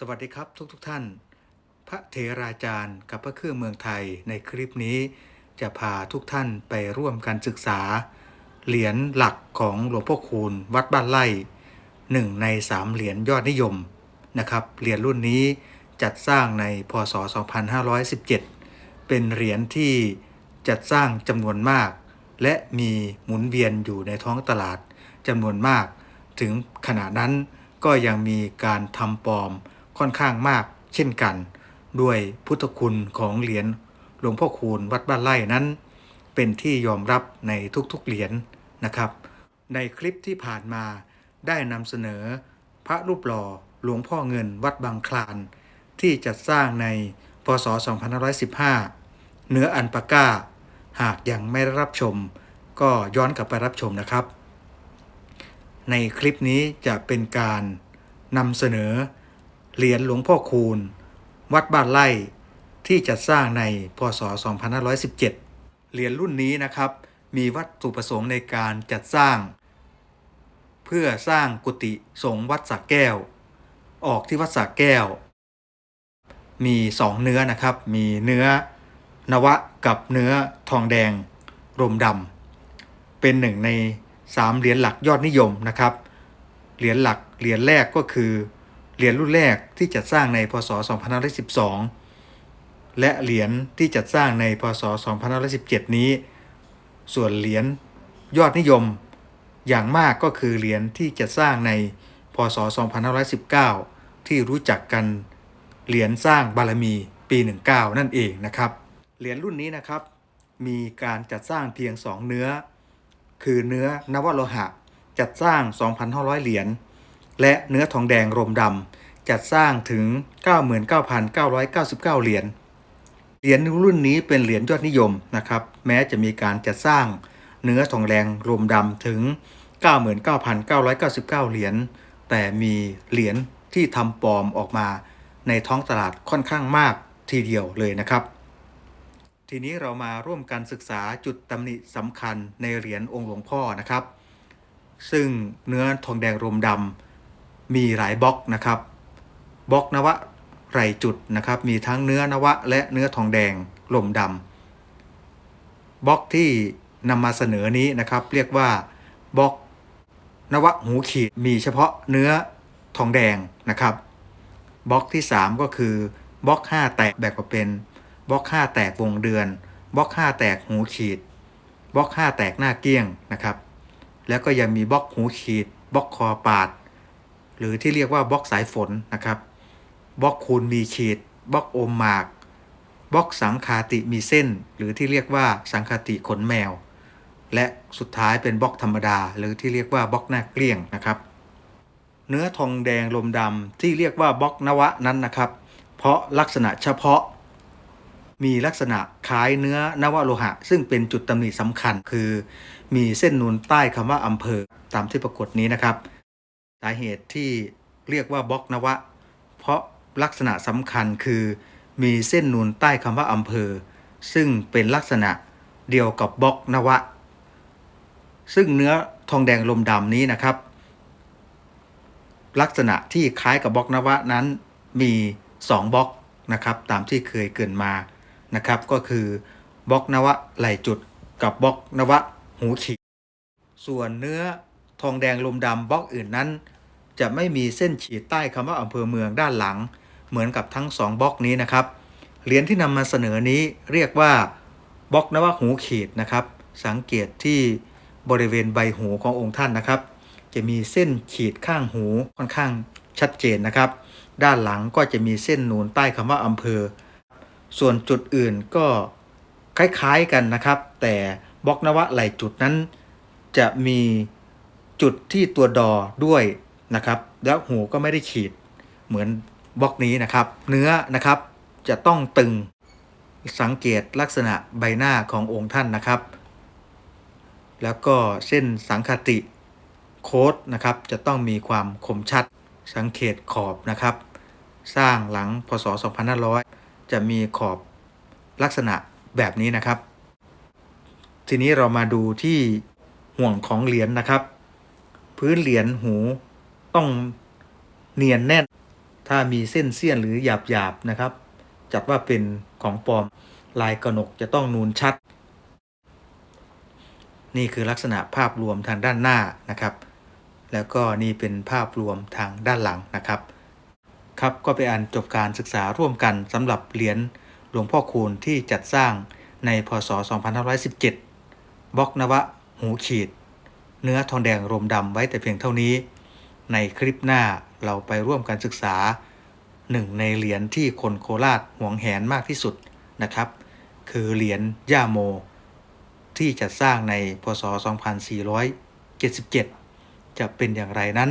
สวัสดีครับทุกทท่าน พระเถราจารย์กับพระเครื่องเมืองไทยในคลิปนี้ จะพาทุกท่านไปร่วมกันศึกษา เหรียญหลักของหลวงพ่อคูณวัดบ้านไร่หนึ่งในสามเหรียญยอดนิยมนะครับเหรียญรุ่นนี้จัดสร้างในพศ 2517 เป็นเหรียญที่จัดสร้างจำนวนมาก และมีหมุนเวียนอยู่ในท้องตลาดจำนวนมาก ถึงขณะนั้นก็ยังมีการทำปลอม ค่อนข้างมาก เช่นกัน ด้วยพุทธคุณของเหรียญหลวงพ่อคูณวัดบ้านไร่นั้น เป็นที่ยอมรับในทุกๆเหรียญนะครับ ในคลิปที่ผ่านมาได้นำเสนอ พระรูปหล่อหลวงพ่อเงินวัดบางคลาน ที่จัดสร้างในพศ 2515 เนื้ออันปาก้า หากยังไม่ได้รับชม ก็ย้อนกลับไปรับชมนะครับ ในคลิปนี้จะเป็นการนำเสนอ เหรียญหลวงพ่อคูณ วัดบ้านไร่ที่จัดสร้างในพศ 2517 เหรียญรุ่นนี้นะครับ มีวัตถุประสงค์ในการจัดสร้าง เพื่อสร้างกุฏิสงฆ์วัดสักแก้ว ออกที่วัดสักแก้ว มี2เนื้อนะครับ มีเนื้อนวะกับเนื้อทองแดงรมดำเป็นหนึ่งใน3เหรียญหลักยอดนิยมนะครับ เหรียญหลักเหรียญแรกก็คือ เหรียญรุ่นแรกที่จัดสร้างในพศ 2512 และเหรียญที่จัดสร้างในพศ 2517 นี้ ส่วนเหรียญยอดนิยม อย่างมากก็คือเหรียญที่จัดสร้างในพศ 2519 ที่รู้จักกันเหรียญสร้างบารมีปี 19 นั่นเองนะครับ เหรียญรุ่นนี้นะครับ มีการจัดสร้างเพียง 2 เนื้อ คือเนื้อนวโลหะ จัดสร้าง 2,500 เหรียญ และเนื้อทองแดงรมดำจัดสร้างถึง 99,999 เหรียญ เหรียญรุ่นนี้เป็นเหรียญยอดนิยมนะครับ แม้จะมีการจัดสร้างเนื้อทองแดงรมดำถึง 99,999 เหรียญ แต่มีเหรียญที่ทำปลอมออกมาในท้องตลาดค่อนข้างมากทีเดียวเลยนะครับ ทีนี้เรามาร่วมกันศึกษาจุดตำหนิสำคัญในเหรียญองค์หลวงพ่อนะครับ ซึ่งเนื้อทองแดงรมดำ มีหลายบล็อกนะครับบล็อกนวะไรจุดนะครับ มีทั้งเนื้อนวะและเนื้อทองแดงรมดำบล็อกที่นำมาเสนอนี้นะครับ เรียกว่าบล็อกนวะหูขีดมีเฉพาะเนื้อทองแดงนะครับบล็อกที่ 3 ก็คือบล็อก 5 แตกแบ่งออกเป็นบล็อก 5 แตกวงเดือนบล็อก 5 แตกหูขีดบล็อก 5 แตกหน้าเกี้ยงนะครับ แล้วก็ยังมีบล็อกหูขีดบล็อกคอปาด หรือที่เรียกว่าบล็อกสายฝนนะครับบล็อกคูณมีขีดบล็อกโอมหมากบล็อกสังคาติมีเส้น หรือที่เรียกว่าสังคาติขนแมว และสุดท้ายเป็นบล็อกธรรมดา หรือที่เรียกว่าบล็อกหน้าเกลี้ยงนะครับ เนื้อทองแดงลมดำที่เรียกว่าบล็อกนวะนั้นนะครับ เพราะลักษณะเฉพาะ มีลักษณะคล้ายเนื้อนวะโลหะ ซึ่งเป็นจุดตำหนิสำคัญคือ มีเส้นนูนใต้คำว่าอำเภอตามที่ปรากฏนี้นะครับาเหตุที่เรียกว่าบล็อกนวะ เพราะลักษณะสำคัญคือ มีเส้นนูนใต้คำว่าอำเภอ ซึ่งเป็นลักษณะเดียวกับบล็อกนวะ ซึ่งเนื้อทองแดงลมดำนี้นะครับ ลักษณะที่คล้ายกับบล็อกนวะนั้นมี 2บล็อกนะครับตามที่เคยเกินมานะครับ ก็คือบล็อกนวะไหลจุดกับบล็อกนวะหูขีดส่วนเนื้อทองแดงลมดำบล็อกอื่นนั้น จะไม่มีเส้นขีดใต้คำว่าอำเภอเมืองด้านหลัง เหมือนกับทั้ง 2บล็อกนี้นะครับเหรียญที่นำมาเสนอนี้เรียกว่าบล็อกนวะหูขีดนะครับ สังเกตที่บริเวณใบหูขององค์ท่านนะครับ จะมีเส้นขีดข้างหูค่อนข้างชัดเจนนะครับ ด้านหลังก็จะมีเส้นนูนใต้คำว่าอำเภอ ส่วนจุดอื่นก็คล้ายๆกันนะครับ แต่บล็อกนวะไหลจุดนั้น จะมีจุดที่ตัวดอด้วย นะครับ แล้วหูก็ไม่ได้ขีดเหมือนบล็อกนี้นะครับ เนื้อนะครับจะต้องตึงสังเกตลักษณะใบหน้าขององค์ท่านนะครับ แล้วก็เส้นสังคติโค้ดนะครับจะต้องมีความคมชัดสังเกตขอบนะครับ สร้างหลังพศ 2500 จะมีขอบลักษณะแบบนี้นะครับ ทีนี้เรามาดูที่ห่วงของเหรียญนนะครับ พื้นเหรียญหู ต้องเนียนแน่น ถ้ามีเส้นเสี้ยนหรือหยาบหยาบนะครับ จัดว่าเป็นของปลอมลายกระหนกจะต้องนูนชัด นี่คือลักษณะภาพรวมทางด้านหน้านะครับ แล้วก็นี่เป็นภาพรวมทางด้านหลังนะครับ ครับก็เป็นอันจบการศึกษาร่วมกันสำหรับเหรียญหลวงพ่อคูณที่จัดสร้างในพศ 2517 บล็อกนวะ หูขีด เนื้อทองแดงรมดำไว้แต่เพียงเท่านี้ ในคลิปหน้าเราไปร่วมกันศึกษาหนึ่งในเหรียญที่คนโคราชหวงแหนมากที่สุดนะครับ คือเหรียญย่าโม ที่จัดสร้างในพศ 2477 จะเป็นอย่างไรนั้น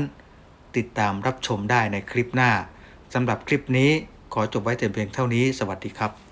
ติดตามรับชมได้ในคลิปหน้าสำหรับคลิปนี้ขอจบไว้แต่เพียงเท่านี้ สวัสดีครับ